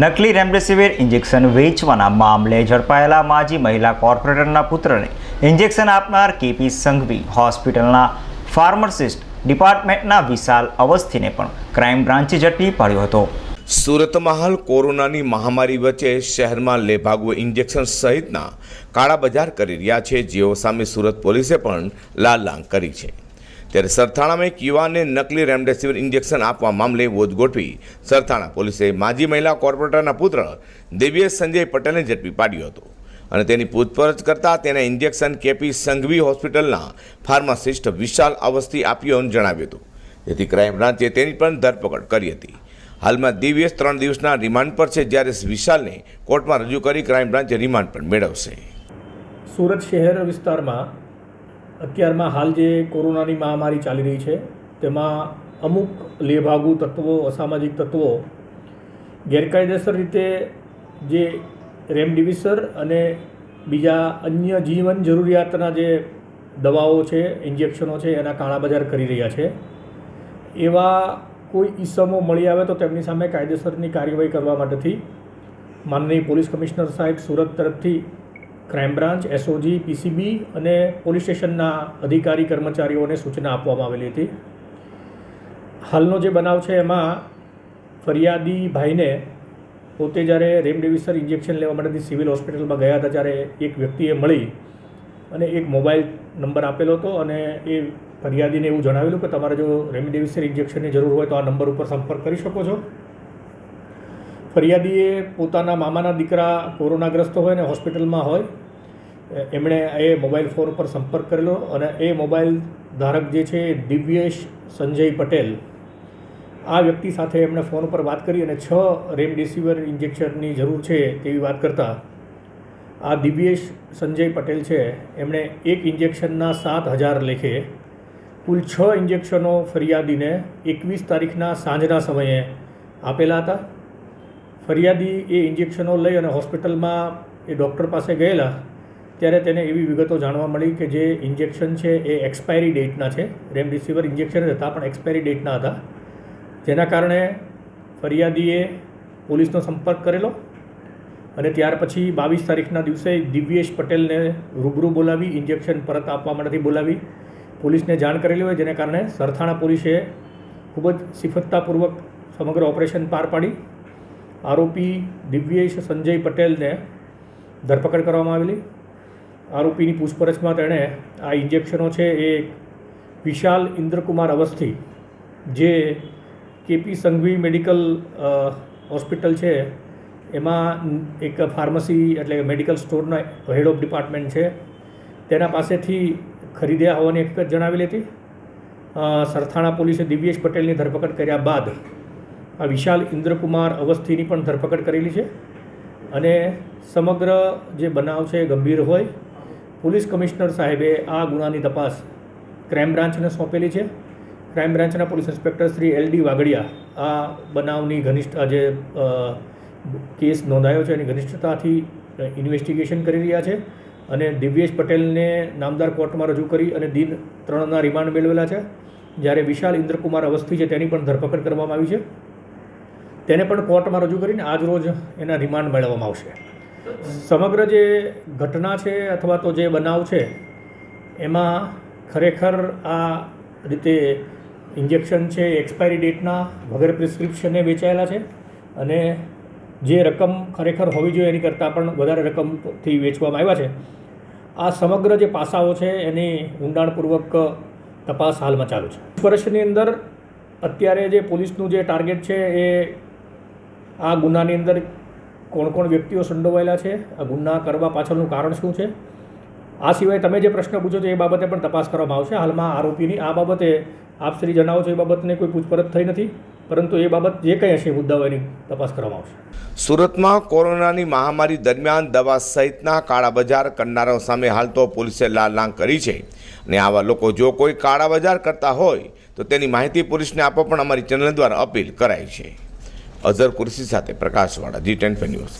નકલી remdesivir injection વેચવાના મામલે ઝડપાયેલા માજી મહિલા કોર્પોરેટરના પુત્રને ઇન્જેક્શન આપનાર કેપી સંઘવી હોસ્પિટલના ફાર્માસિસ્ટ ડિપાર્ટમેન્ટના વિશાલ અવસ્થીને પણ ક્રાઇમ બ્રાન્ચે ઝડપી પાડ્યો હતો. સુરતમાં હાલ કોરોનાની મહામારી વચ્ચે શહેરમાં લેભાગુ ઇન્જેક્શન સહિતના કાળા બજાર કરી રહ્યા છે. જેઓ સામે સુરત પોલીસે પણ લાલ લાંગ કરી છે. ત્યારે સરથાણામાં એક યુવાનને નકલી રેમડેસિવિર ઇન્જેક્શન આપવા મામલે વોજ ગોઠવી સરથાણા પોલીસે માજી મહિલા કોર્પોરેટરના પુત્ર દેવીએસ સંજય પટેલને ઝડપી પાડ્યો હતો અને તેની પૂછપરછ કરતાં તેને ઇન્જેક્શન કેપી સંઘવી હોસ્પિટલના ફાર્માસિસ્ટ વિશાલ અવસ્થી આપ્યો જણાવ્યું હતું. જેથી ક્રાઇમ બ્રાન્ચે તેની પણ ધરપકડ કરી હતી. હાલમાં દિવ્યેશ ત્રણ દિવસના રિમાન્ડ પર છે, જ્યારે વિશાલને કોર્ટમાં રજૂ કરી ક્રાઇમ બ્રાન્ચે રિમાન્ડ પણ મેળવશે. સુરત શહેર વિસ્તારમાં અત્યારમાં હાલ જે કોરોનાની મહામારી ચાલી રહી છે, તેમાં અમુક લેભાગુ તત્વો, અસામાજિક તત્વો ગેરકાયદેસર રીતે જે રેમડિવિસર અને બીજા અન્ય જીવન જરૂરિયાતના જે દવાઓ છે, ઇન્જેક્શનો છે, એના કાળા બજાર કરી રહ્યા છે. એવા કોઈ ઈસમો મળી આવે તો તેમની સામે કાયદેસરની કાર્યવાહી કરવા માટેથી માનનીય પોલીસ કમિશનર સાહેબ સુરત તરફથી ક્રાઇમ બ્રાન્ચ એસઓજી પીસીબી અને પોલીસ સ્ટેશનના અધિકારી, કર્મચારીઓને સૂચના આપવામાં આવેલી હતી. હાલનો જે બનાવ છે એમાં ફરિયાદી ભાઈને પોતે જ્યારે રેમડેસિવિર ઇન્જેક્શન લેવા માટેથી સિવિલ હોસ્પિટલમાં ગયા હતા ત્યારે એક વ્યક્તિએ મળી અને એક મોબાઈલ નંબર આપેલો હતો અને એ ફરિયાદીને એવું જણાવેલું કે તમારે જો રેમડેસિવિર ઇન્જેક્શનની જરૂર હોય તો આ નંબર ઉપર સંપર્ક કરી શકો છો. ફરિયાદીએ પોતાના મામાના દીકરા કોરોનાગ્રસ્ત હોય ને હોસ્પિટલમાં હોય એમણે એ મોબાઈલ ફોન ઉપર સંપર્ક કરેલો અને એ મોબાઈલ ધારક જે છે દિવ્યેશ સંજય પટેલ, આ વ્યક્તિ સાથે એમણે ફોન પર વાત કરી અને છ રેમડેસિવિર ઇન્જેક્શનની જરૂર છે તેવી વાત કરતાં, આ દિવ્યેશ સંજય પટેલ છે, એમણે એક ઇન્જેક્શનના સાત હજાર લેખે કુલ છ ઇન્જેક્શનો ફરિયાદીને એકવીસ તારીખના સાંજના સમયે આપેલા હતા. ફરિયાદી એ ઇન્જેક્શનો લઈ અને હોસ્પિટલમાં એ ડૉક્ટર પાસે ગયેલા, ત્યારે તેને એવી વિગતો જાણવા મળી કે જે ઇન્જેક્શન છે એ એક્સપાયરી ડેટના છે. રેમડિસિવિર ઇન્જેક્શન હતા, પણ એક્સપાયરી ડેટના હતા. જેના કારણે ફરિયાદીએ પોલીસનો સંપર્ક કરેલો અને ત્યાર પછી બાવીસ તારીખના દિવસે દિવ્યેશ પટેલને રૂબરૂ બોલાવી ઇન્જેક્શન પરત આપવા માટેથી બોલાવી. પોલીસને જાણ કરેલી હોય, જેને કારણે સરથાણા પોલીસે ખૂબ જ સિફતતાપૂર્વક સમગ્ર ઓપરેશન પાર પાડી. આરોપી દિવ્યેશ સંજય પટેલને ધરપકડ કરવામાં આવેલી. આરોપીની પૂછપરછમાં તેણે આ ઇન્જેક્શનો છે એ વિશાલ ઇન્દ્રકુમાર અવસ્થી, જે કેપી સંઘવી મેડિકલ હોસ્પિટલ છે, એમાં એક ફાર્મસી એટલે મેડિકલ સ્ટોરનો હેડ ઓફ ડિપાર્ટમેન્ટ છે. તેના પાસેથી ખરીદ્યા હોવાની હકીકત જણાવેલી હતી. સરથાણા પોલીસે દિવ્યેશ પટેલની ધરપકડ કર્યા બાદ આ વિશાલ ઇન્દ્રકુમાર અવસ્થીની પણ ધરપકડ કરેલી છે અને સમગ્ર જે બનાવ છે ગંભીર હોય. પોલીસ કમિશનર સાહેબે આ ગુનાની તપાસ ક્રાઇમ બ્રાન્ચને સોંપેલી છે. ક્રાઇમ બ્રાન્ચના police inspector Shri L D Vagadiya આ બનાવની ઘનિષ્ઠ જે કેસ નોંધાયો છે એની ઘનિષ્ઠતાથી ઇન્વેસ્ટિગેશન કરી રહ્યા છે અને દિવ્યેશ પટેલને નામદાર કોર્ટમાં રજૂ કરી અને દિન ત્રણના રિમાન્ડ મેળવેલા છે. જ્યારે વિશાલ ઇન્દ્રકુમાર અવસ્થી છે તેની પણ ધરપકડ કરવામાં આવી છે. તેને પણ કોર્ટમાં રજૂ કરીને આજ રોજ એના રિમાન્ડ મેળવવામાં આવશે. સમગ્ર જે ઘટના છે અથવા તો જે બનાવ છે, એમાં ખરેખર આ રીતે ઇન્જેક્શન છે, એક્સપાયરી ડેટના વગર પ્રિસ્ક્રિપ્શને વેચાયેલા છે અને જે રકમ ખરેખર હોવી જોઈએ એની કરતાં પણ વધારે રકમથી વેચવામાં આવ્યા છે. આ સમગ્ર જે પાસાઓ છે એની ઊંડાણપૂર્વક તપાસ હાલમાં ચાલુ છે. વર્ષની અંદર અત્યારે જે પોલીસનું જે ટાર્ગેટ છે એ આ ગુનાની અંદર કોણ કોણ વ્યક્તિઓ સંડોવાયેલા છે? આ ગુના કરવા પાછળનું કારણ શું છે? આ સિવાય તમે જે પ્રશ્ન પૂછો છો એ બાબતે પણ તપાસ કરવામાં આવશે. હાલમાં આરોપીની આ બાબતે આપ શ્રી જણાવો છો એ બાબતને કોઈ પૂછપરછ થઈ નથી, પરંતુ એ બાબત જે કંઈ હશે મુદ્દાઓ તપાસ કરવામાં આવશે. સુરતમાં કોરોનાની મહામારી દરમિયાન દવા સહિતના કાળા બજાર કરનારાઓ સામે હાલ તો પોલીસે લાલ લાંગ કરી છે. અને આવા લોકો જો કોઈ કાળા બજાર કરતા હોય, તો તેની માહિતી પોલીસને આપવા પણ અમારી ચેનલ દ્વારા અપીલ કરાઈ છે. અઝર કુરશી સાથે પ્રકાશવાળા જી ટેન ન્યૂઝ